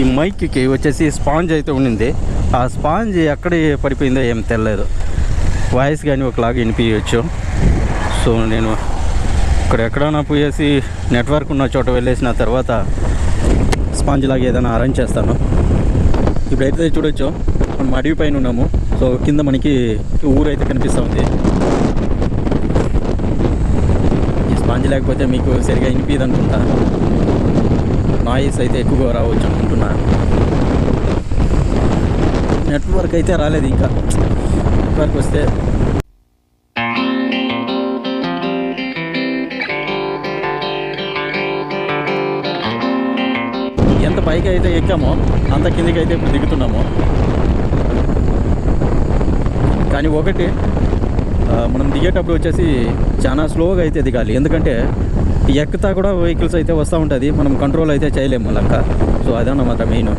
ఈ మైక్కి వచ్చేసి స్పాంజ్ అయితే ఉండింది. ఆ స్పాంజ్ ఎక్కడ పడిపోయిందో ఏం తెలియదు వాయిస్ కానీ ఒకలాగా వినిపించవచ్చు సో నేను ఇక్కడ ఎక్కడైనా పోయేసి నెట్వర్క్ ఉన్న చోట వెళ్ళేసిన తర్వాత స్పాంజ్ లాగా ఏదైనా అరేంజ్ చేస్తాను. ఇప్పుడైతే చూడొచ్చు. మనం అడవి పైన ఉన్నాము. సో కింద మనకి ఊరు అయితే కనిపిస్తూ ఉంది. ఈ స్పాంజ్ లేకపోతే మీకు సరిగా వినిపించదు అనుకుంటా నాయిస్ అయితే ఎక్కువగా రావచ్చు అనుకుంటున్నాను నెట్వర్క్ అయితే రాలేదు ఇంకా. నెట్వర్క్ వస్తే ఎంత పైకి అయితే ఎక్కామో అంత కిందికి అయితే ఇప్పుడు దిగుతున్నాము. కానీ ఒకటి మనం దిగేటప్పుడు వచ్చేసి చాలా స్లోగా అయితే దిగాలి. ఎందుకంటే ఎక్కుతా కూడా వెహికల్స్ అయితే వస్తూ ఉంటుంది. మనం కంట్రోల్ అయితే చేయలేము లెక్క. సో అదన్నమాట మెయిన్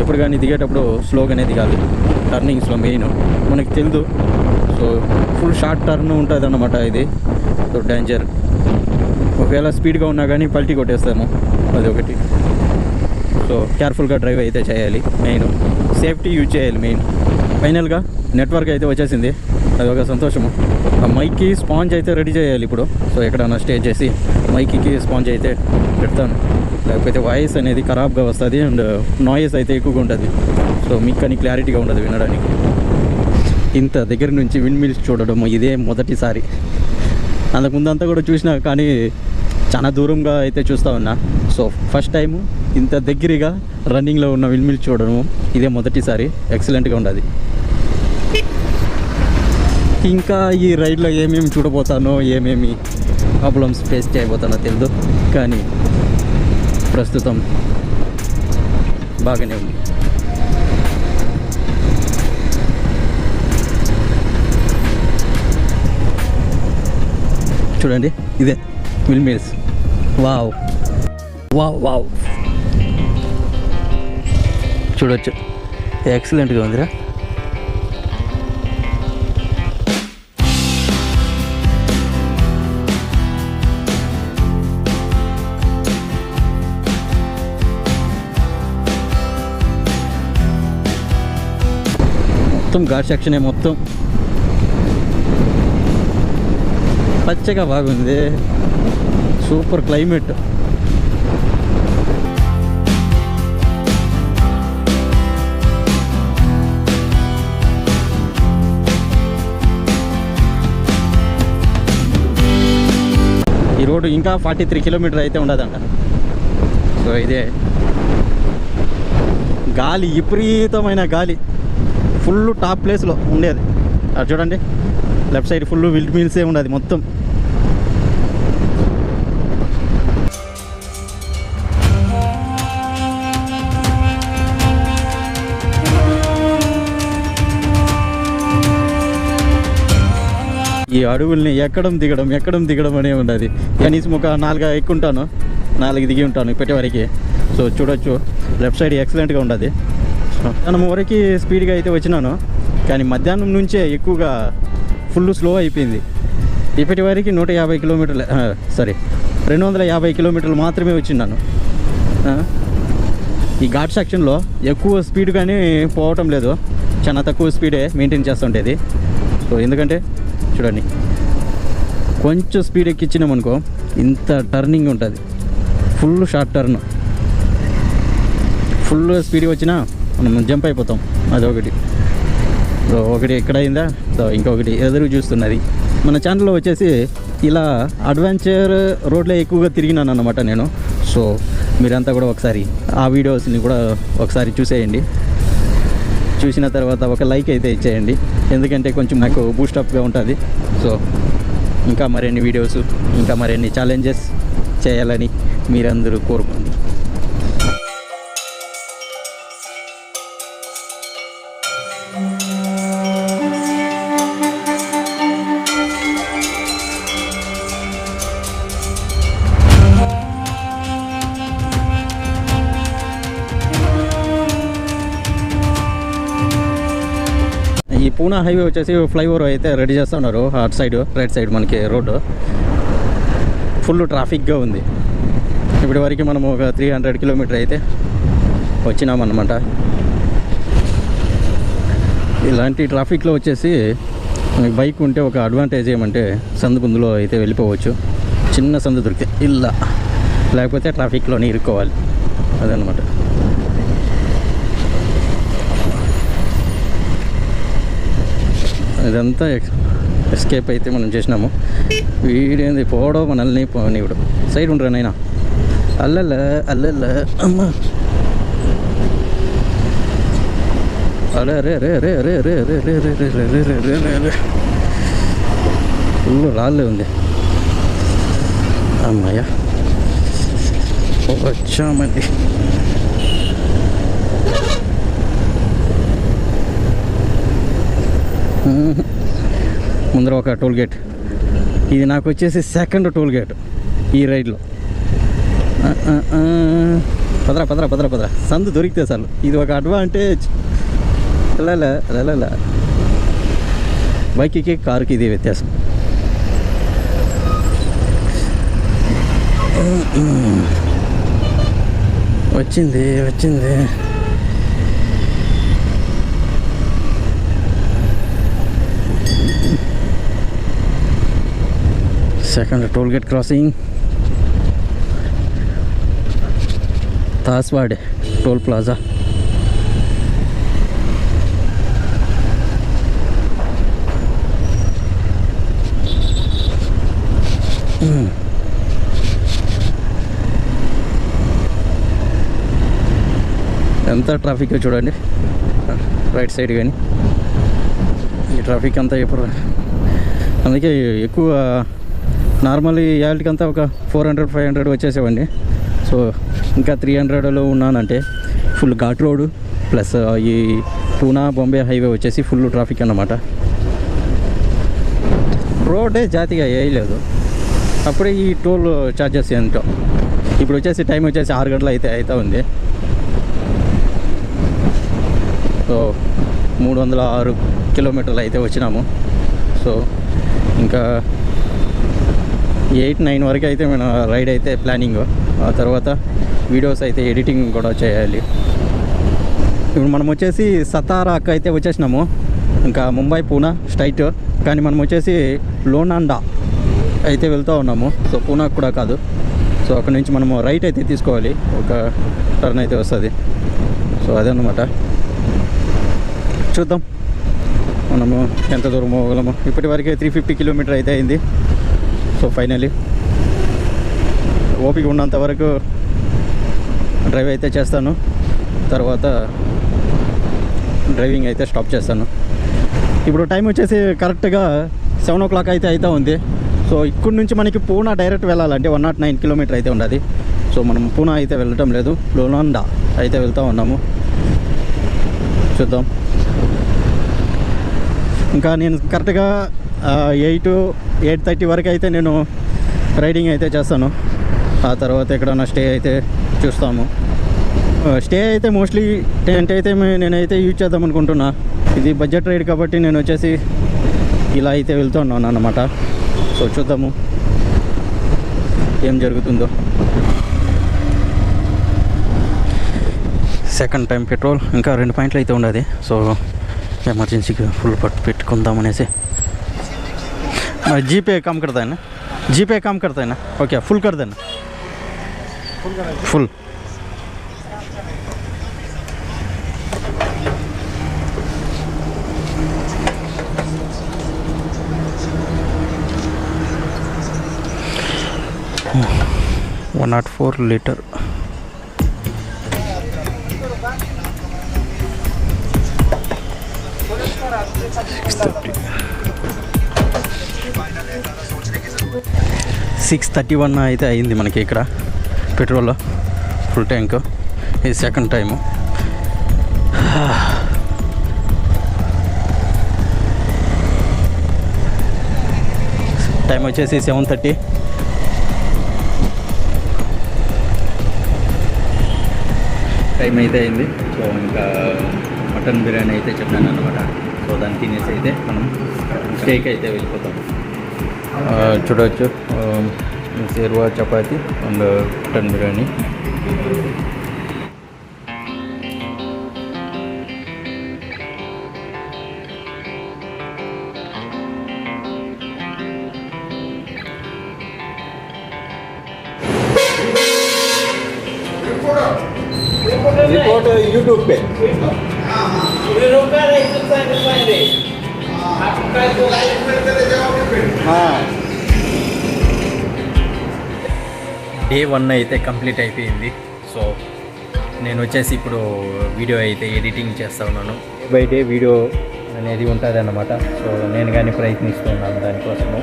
ఎప్పుడు కానీ దిగేటప్పుడు స్లోగానే దిగాలి. టర్నింగ్స్లో మెయిన్ మనకి తెలియదు సో ఫుల్ షార్ట్ టర్న్ ఉంటుంది అన్నమాట ఇది. సో డేంజర్ ఒకవేళ స్పీడ్గా ఉన్నా కానీ పల్టీ కొట్టేస్తాము. అది ఒకటి. సో కేర్ఫుల్గా డ్రైవ్ అయితే చేయాలి. మెయిన్ సేఫ్టీ యూజ్ చేయాలి మెయిన్ ఫైనల్గా నెట్వర్క్ అయితే వచ్చేసింది. అది ఒక సంతోషము. ఆ మైక్కి స్పాంజ్ అయితే రెడీ చేయాలి ఇప్పుడు. సో ఎక్కడైనా స్టే చేసి మైక్కి స్పాంజ్ అయితే పెడతాను. లేకపోతే వాయిస్ అనేది ఖరాబ్గా వస్తుంది అండ్ నాయిస్ అయితే ఎక్కువగా ఉంటుంది. సో మీకు కానీ క్లారిటీగా ఉండదు వినడానికి. ఇంత దగ్గర నుంచి విండ్ మిల్స్ చూడడం ఇదే మొదటిసారి. అంతకుముందంతా కూడా చూసినా కానీ చాలా దూరంగా అయితే చూస్తూ ఉన్నా. సో ఫస్ట్ టైం ఇంత దగ్గరగా రన్నింగ్లో ఉన్న విల్మిల్ మిల్స్ చూడడం ఇదే మొదటిసారి. ఎక్సలెంట్గా ఉండదు. ఇంకా ఈ రైడ్లో ఏమేమి చూడబోతానో ఏమేమి ప్రాబ్లమ్స్ ఫేస్ చేయబోతానో తెలియదు కానీ ప్రస్తుతం బాగానే ఉంది. చూడండి ఇదే మిల్ మిల్స్ వావ్. Wow wow. చూడొచ్చు. ఎక్సలెంట్గా ఉందిరా. మొత్తం ఘాట్ సెక్షనే మొత్తం. పచ్చగా బాగుంది. Super climate. ఈ రోడ్డు ఇంకా ఫార్టీ త్రీ కిలోమీటర్ అయితే ఉండదంట. సో ఇదే. గాలి విపరీతమైన గాలి. ఫుల్ టాప్ ప్లేస్లో ఉండేది. అది చూడండి. లెఫ్ట్ సైడ్ ఫుల్ విల్డ్ మిల్సే ఉండేది మొత్తం. ఈ అడవుల్ని ఎక్కడం దిగడం ఎక్కడం దిగడం అనే ఉండదు కనీసం ఒక నాలుగు ఎక్కుంటాను నాలుగు దిగి ఉంటాను ఇప్పటి వరకు. సో చూడొచ్చు. లెఫ్ట్ సైడ్ ఎక్సలెంట్గా ఉండదు మనం వరకు స్పీడ్గా అయితే వచ్చినాను. కానీ మధ్యాహ్నం నుంచే ఎక్కువగా ఫుల్ స్లో అయిపోయింది. ఇప్పటి వరకు నూట యాభై కిలోమీటర్లు సారీ రెండు వందల యాభై కిలోమీటర్లు మాత్రమే వచ్చిన్నాను. ఈ ఘాట్ సెక్షన్లో ఎక్కువ స్పీడ్గానే పోవటం లేదు. చాలా తక్కువ స్పీడే మెయింటైన్ చేస్తుండేది. సో ఎందుకంటే చూడండి కొంచెం స్పీడ్ ఎక్కించినాం అనుకో ఇంత టర్నింగ్ ఉంటుంది. Full short turn. Full speed వచ్చినా మనం జంప్ అయిపోతాం. అదొకటి. సో ఒకటి ఎక్కడ అయిందా సో ఇంకొకటి ఎదురు చూస్తున్నది. మన ఛానల్లో వచ్చేసి ఇలా అడ్వెంచర్ రోడ్లో ఎక్కువగా తిరిగినాను అనమాట నేను. సో మీరంతా కూడా ఒకసారి ఆ వీడియోస్ని కూడా ఒకసారి చూసేయండి. చూసిన తర్వాత ఒక లైక్ అయితే ఇచ్చేయండి. ఎందుకంటే కొంచెం నాకు బూస్టప్గా ఉంటుంది. సో ఇంకా మరిన్ని వీడియోస్ ఇంకా మరిన్ని ఛాలెంజెస్ చేయాలని మీరందరూ కోరుకుంటున్నారు. హైవే వచ్చేసి ఫ్లైఓవర్ అయితే రెడీ చేస్తున్నారు. అటు సైడ్ రైట్ సైడ్ మనకి రోడ్డు ఫుల్ ట్రాఫిక్గా ఉంది. ఇప్పటి వరకు మనం ఒక త్రీ హండ్రెడ్ కిలోమీటర్ అయితే వచ్చినామన్నమాట. ఇలాంటి ట్రాఫిక్లో వచ్చేసి బైక్ ఉంటే ఒక అడ్వాంటేజ్ ఏమంటే సందుకుందులో అయితే వెళ్ళిపోవచ్చు. చిన్న సందు దొరికితే ఇలా లేకపోతే ట్రాఫిక్లోనే ఇరుక్కోవాలి. అదనమాట ఇదంతా ఎస్కేప్ అయితే మనం చేసినాము వీడేంది పోడో మనల్ని పోనీవుడు సైడ్ ఉండరా నైనా అల్లల్ల అల్లల్ల అమ్మ అరే అరే అరే అరే అరే అరే అరే అరే అరే అరే అరే అరే అరే అరే అరే ఫుల్ రాళ్ళే ఉంది అమ్మాయ్యా వచ్చామండి ముందర ఒక టోల్ గేట్. ఇది నాకు వచ్చేసి సెకండ్ టోల్ గేట్ ఈ రైడ్లో. పదరా పదరా పదరా పదరా. సందు దొరికితే చాలు. ఇది ఒక అడ్వాంటేజ్ లలా లలా బైక్కి కారుకి ఇది వ్యత్యాసం. వచ్చింది వచ్చింది. Second toll gate crossing Taswad toll plaza ఎంత ట్రాఫిక్ చూడండి. రైట్ సైడ్ కానీ. ఈ ట్రాఫిక్ అంతా ఎప్పుడు అందుకే ఎక్కువ నార్మల్ యాల్టీకి అంతా ఒక ఫోర్ హండ్రెడ్ ఫైవ్ హండ్రెడ్ వచ్చేసేవండి. సో ఇంకా త్రీ హండ్రెడ్లో ఉన్నానంటే ఫుల్ ఘాట్ రోడ్ ప్లస్ ఈ పూనా బాంబే హైవే వచ్చేసి ఫుల్ ట్రాఫిక్ అన్నమాట. రోడే జాతిగా వేయలేదు అప్పుడే ఈ టోల్ ఛార్జెస్ ఏంటో. ఇప్పుడు వచ్చేసి టైం వచ్చేసి ఆరు గంటలు అయితే అవుతా ఉంది. సో మూడు వందల ఆరు కిలోమీటర్లు అయితే వచ్చినాము. సో ఇంకా ఎయిట్ నైన్ వరకు అయితే మన రైడ్ అయితే ప్లానింగ్. ఆ తర్వాత వీడియోస్ అయితే ఎడిటింగ్ కూడా చేయాలి. ఇప్పుడు మనం వచ్చేసి సతారాకు అయితే వచ్చేసినాము. ఇంకా ముంబై పూనా స్ట్రైట్. కానీ మనం వచ్చేసి లోనాండా అయితే వెళ్తూ ఉన్నాము. సో పూనాకు కూడా కాదు. సో అక్కడ నుంచి మనము రైట్ అయితే తీసుకోవాలి. ఒక టర్న్ అయితే వస్తుంది. సో అదన్నమాట. చూద్దాం. మనము ఎంత దూరం పోగలము? ఇప్పటి వరకే త్రీ ఫిఫ్టీ కిలోమీటర్ అయితే అయింది. సో ఫైనలీ ఓపిక ఉన్నంత వరకు డ్రైవ్ అయితే చేస్తాను. తర్వాత డ్రైవింగ్ అయితే స్టాప్ చేస్తాను. ఇప్పుడు టైం వచ్చేసి కరెక్ట్గా సెవెన్ ఓ క్లాక్ అయితే అయితే ఉంది. సో ఇక్కడి నుంచి మనకి పూనా డైరెక్ట్ వెళ్ళాలంటే వన్ నాట్ నైన్ కిలోమీటర్ అయితే ఉండదు. సో మనం పూనా అయితే వెళ్ళటం లేదు. లోనాండా అయితే వెళ్తూ ఉన్నాము. చూద్దాం. ఇంకా నేను కరెక్ట్గా ఎయిట్ ఎయిట్ థర్టీ వరకు అయితే నేను రైడింగ్ అయితే చేస్తాను. ఆ తర్వాత ఎక్కడన్నా స్టే అయితే చూస్తాము. స్టే అయితే మోస్ట్లీ టెంట్ అయితే నేనైతే యూజ్ చేద్దాం అనుకుంటున్నా. ఇది బడ్జెట్ రైడ్ కాబట్టి నేను వచ్చేసి ఇలా అయితే వెళ్తున్నాను అన్నమాట. సో చూద్దాము. ఏం జరుగుతుందో. సెకండ్ టైం పెట్రోల్ ఇంకా రెండు పాయింట్లు అయితే ఉండదు. సో ఎమర్జెన్సీకి ఫుల్ పట్టు పెట్టుకుందాం जी पे काम करता है ना? जी पे काम करता है ना? ओके फुल कर देना। Full one eight four litre six thirty six thirty one అయితే అయింది మనకి ఇక్కడ పెట్రోల్ ఫుల్ ట్యాంక్ ఇది సెకండ్ టైము టైం వచ్చేసి సెవెన్ థర్టీ టైం అయితే అయింది. సో ఇంకా మటన్ బిర్యానీ అయితే చెప్పాను అనమాట సో దాన్ని తినేసి అయితే మనం స్టేక్ అయితే వెళ్ళిపోతాం. Report YouTube. Ah, ah. Report YouTube. Ah, ah. Report YouTube. Ah, YouTube. Day one అయితే కంప్లీట్ అయిపోయింది. సో నేను వచ్చేసి ఇప్పుడు వీడియో అయితే ఎడిటింగ్ చేస్తా ఉన్నాను. డే బై డే వీడియో అనేది ఉంటుంది అన్నమాట సో నేను కానీ ప్రయత్నిస్తున్నాను దానికోసము.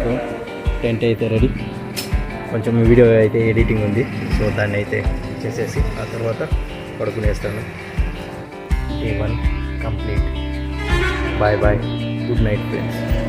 సో టెంట్ అయితే రెడీ. కొంచెం వీడియో అయితే ఎడిటింగ్ ఉంది. సో దాన్ని అయితే చేసేసి ఆ తర్వాత పడుకునేస్తాను. Day one complete. Bye bye. Good night friends.